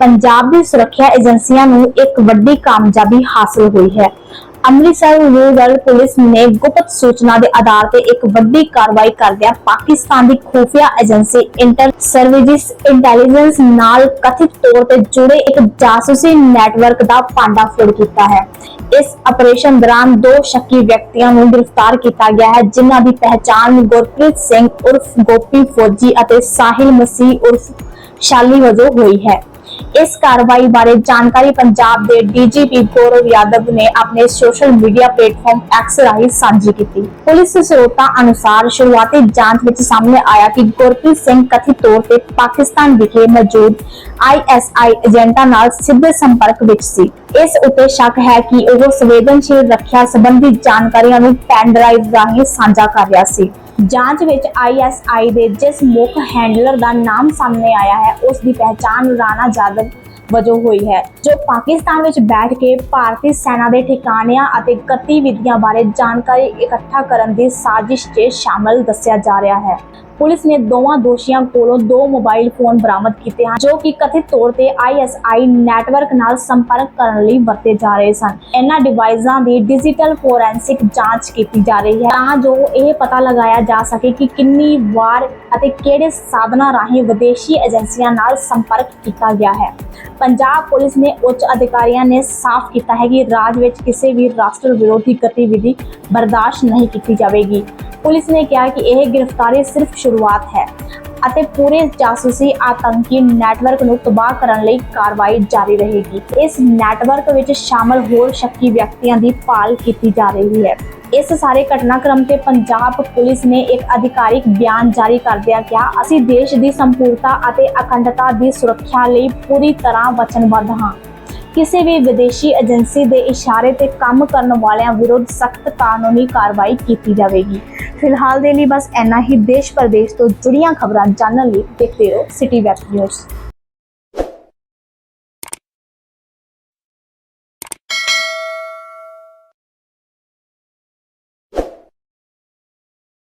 ਪੰਜਾਬ ਦੀ ਸੁਰੱਖਿਆ ਏਜੰਸੀਆਂ ਨੂੰ ਇੱਕ ਵੱਡੀ ਕਾਮਯਾਬੀ ਹਾਸਲ ਹੋਈ ਹੈ। ਅੰਮ੍ਰਿਤਸਰ, ਰੂਰਲ ਪੁਲਿਸ ਨੇ ਗੁਪਤ ਸੂਚਨਾ ਦੇ ਆਧਾਰ ਤੇ ਇੱਕ ਵੱਡੀ ਕਾਰਵਾਈ ਕਰਦਿਆਂ ਪਾਕਿਸਤਾਨ ਦੀ ਖੂਫੀਆ ਏਜੰਸੀ ਇੰਟਰ ਸਰਵਿਸਿਜ਼ ਇੰਟੈਲੀਜੈਂਸ ਨਾਲ ਕਥਿਤ ਤੌਰ ਤੇ ਜੁੜੇ ਇੱਕ ਜਾਸੂਸੀ ਨੈਟਵਰਕ ਦਾ ਪਾਂਡਾਫੋੜ ਕੀਤਾ ਹੈ। ਇਸ ਆਪਰੇਸ਼ਨ ਦੌਰਾਨ ਦੋ ਸ਼ੱਕੀ ਵਿਅਕਤੀਆਂ ਨੂੰ ਗ੍ਰਿਫਤਾਰ ਕੀਤਾ ਗਿਆ ਹੈ, ਜਿਨ੍ਹਾਂ ਦੀ ਪਹਿਚਾਣ ਗੁਰਪ੍ਰੀਤ ਸਿੰਘ ਉਰਫ ਗੋਪੀ ਫੌਜੀ ਅਤੇ ਸਾਹਿਲ ਮਸੀਹ ਉਰਫ ਸ਼ਾਲੀ ਵਜੋਂ ਹੋਈ ਹੈ। ਇਸ ਕਾਰਵਾਈ ਬਾਰੇ ਜਾਣਕਾਰੀ ਪੰਜਾਬ ਦੇ ਡੀਜੀਪੀ ਗੌਰਵ ਯਾਦਵ ਨੇ ਆਪਣੇ ਸੋਸ਼ਲ ਮੀਡੀਆ ਪਲੇਟਫਾਰਮ ਐਕਸ ਰਾਹੀਂ ਸਾਂਝੀ ਕੀਤੀ। ਪੁਲਿਸ ਸਰੋਤਾਂ ਅਨੁਸਾਰ ਸ਼ੁਰੂਆਤੀ ਜਾਂਚ ਵਿੱਚ ਸਾਹਮਣੇ ਆਇਆ ਕਿ ਗੁਰਪ੍ਰੀਤ ਸਿੰਘ ਕਥਿਤ ਤੌਰ ਤੇ ਪਾਕਿਸਤਾਨ ਵਿਖੇ ਮੌਜੂਦ ਆਈਐਸਆਈ ਏਜੰਟਾਂ ਨਾਲ ਸਿੱਧੇ ਸੰਪਰਕ ਵਿੱਚ ਸੀ। ਇਸ ਉਤੇ ਸ਼ੱਕ ਹੈ ਕਿ ਉਹ ਸੰਵੇਦਨਸ਼ੀਲ ਰੱਖਿਆ ਸੰਬੰਧੀ ਜਾਣਕਾਰੀਆਂ ਨੂੰ ਪੈਨ ਡਰਾਈਵ ਰਾਹੀਂ ਸਾਂਝਾ ਕਰ ਰਿਹਾ ਸੀ। ਜਾਂਚ ਵਿੱਚ ਆਈਐਸਆਈ ਦੇ ਜਿਸ ਮੁੱਖ ਹੈਂਡਲਰ ਦਾ ਨਾਮ ਸਾਹਮਣੇ ਆਇਆ ਹੈ, ਉਸ ਦੀ ਪਹਿਚਾਣ ਰਾਣਾ ਜਾਦਵ ਵਜੋਂ ਹੋਈ ਹੈ, ਜੋ ਪਾਕਿਸਤਾਨ ਵਿੱਚ ਬੈਠ ਕੇ ਭਾਰਤੀ ਸੈਨਾ ਦੇ ਠਿਕਾਣਿਆਂ ਅਤੇ ਗਤੀਵਿਧੀਆਂ ਬਾਰੇ ਜਾਣਕਾਰੀ ਇਕੱਠਾ ਕਰਨ ਦੀ ਸਾਜ਼ਿਸ਼ 'ਚ ਸ਼ਾਮਲ ਦੱਸਿਆ ਜਾ ਰਿਹਾ ਹੈ। ਪੁਲਿਸ ਨੇ ਦੋਵਾਂ ਦੋਸ਼ੀਆਂ ਕੋਲੋਂ ਦੋ ਮੋਬਾਈਲ ਫੋਨ ਬਰਾਮਦ ਕੀਤੇ ਹਨ, ਜੋ ਕਿ ਕਥਿਤ ਤੌਰ ਤੇ ਆਈਐਸਆਈ ਨੈਟਵਰਕ ਨਾਲ ਸੰਪਰਕ ਕਰਨ ਲਈ ਵਰਤੇ ਜਾ ਰਹੇ ਸਨ। ਇਹਨਾਂ ਡਿਵਾਈਸਾਂ ਦੀ ਡਿਜੀਟਲ ਫੋਰੈਂਸਿਕ ਜਾਂਚ ਕੀਤੀ ਜਾ ਰਹੀ ਹੈ, ਤਾਂ ਜੋ ਇਹ ਪਤਾ ਲਗਾਇਆ ਜਾ ਸਕੇ ਕਿ ਕਿੰਨੀ ਵਾਰ ਅਤੇ ਕਿਹੜੇ ਸਾਧਨਾਂ ਰਾਹੀਂ ਵਿਦੇਸ਼ੀ ਏਜੰਸੀਆਂ ਨਾਲ ਸੰਪਰਕ ਕੀਤਾ ਗਿਆ ਹੈ। ਪੰਜਾਬ ਪੁਲਿਸ ਨੇ ਉੱਚ ਅਧਿਕਾਰੀਆਂ ਨੇ ਸਾਫ਼ ਕੀਤਾ ਹੈ ਕਿ ਰਾਜ ਵਿੱਚ ਕਿਸੇ ਵੀ ਰਾਸ਼ਟਰ ਵਿਰੋਧੀ ਗਤੀਵਿਧੀ ਬਰਦਾਸ਼ਤ ਨਹੀਂ ਕੀਤੀ ਜਾਵੇਗੀ। ਪੁਲਿਸ ਨੇ ਕਿਹਾ ਕਿ ਇਹ ਗ੍ਰਿਫਤਾਰੀ ਸਿਰਫ ਸ਼ੁਰੂਆਤ ਹੈ ਅਤੇ ਪੂਰੇ ਜਾਸੂਸੀ ਆਤੰਕੀ ਨੈਟਵਰਕ ਨੂੰ ਤਬਾਹ ਕਰਨ ਲਈ ਕਾਰਵਾਈ ਜਾਰੀ ਰਹੇਗੀ। ਇਸ ਨੈਟਵਰਕ ਵਿੱਚ ਸ਼ਾਮਲ ਹੋਰ ਸ਼ੱਕੀ ਵਿਅਕਤੀਆਂ ਦੀ ਭਾਲ ਕੀਤੀ ਜਾ ਰਹੀ ਹੈ। ਇਸ ਸਾਰੇ ਘਟਨਾਕ੍ਰਮ ਤੇ ਪੰਜਾਬ ਪੁਲਿਸ ਨੇ ਇੱਕ ਅਧਿਕਾਰਿਕ ਬਿਆਨ ਜਾਰੀ ਕਰਦਿਆਂ ਕਿਹਾ, ਅਸੀਂ ਦੇਸ਼ ਦੀ ਸੰਪੂਰਨਤਾ ਅਤੇ ਅਖੰਡਤਾ ਦੀ ਸੁਰੱਖਿਆ ਲਈ ਪੂਰੀ ਤਰ੍ਹਾਂ ਵਚਨਬੱਧ ਹਾਂ। ਕਿਸੇ ਵੀ ਵਿਦੇਸ਼ੀ ਏਜੰਸੀ ਦੇ ਇਸ਼ਾਰੇ ਤੇ ਕੰਮ ਕਰਨ ਵਾਲਿਆਂ ਵਿਰੁੱਧ ਸਖਤ ਕਾਨੂੰਨੀ ਕਾਰਵਾਈ ਕੀਤੀ ਜਾਵੇਗੀ। ਫਿਲਹਾਲ ਦੇ ਲਈ ਬਸ ਇੰਨਾ ਹੀ। ਦੇਸ਼ ਪ੍ਰਦੇਸ਼ ਤੋਂ ਜੁੜੀਆਂ ਖਬਰਾਂ ਜਾਣਨ ਲਈ ਦੇਖਦੇ ਰਹੋ ਸਿਟੀ ਵੈਬ ਨਿਊਜ਼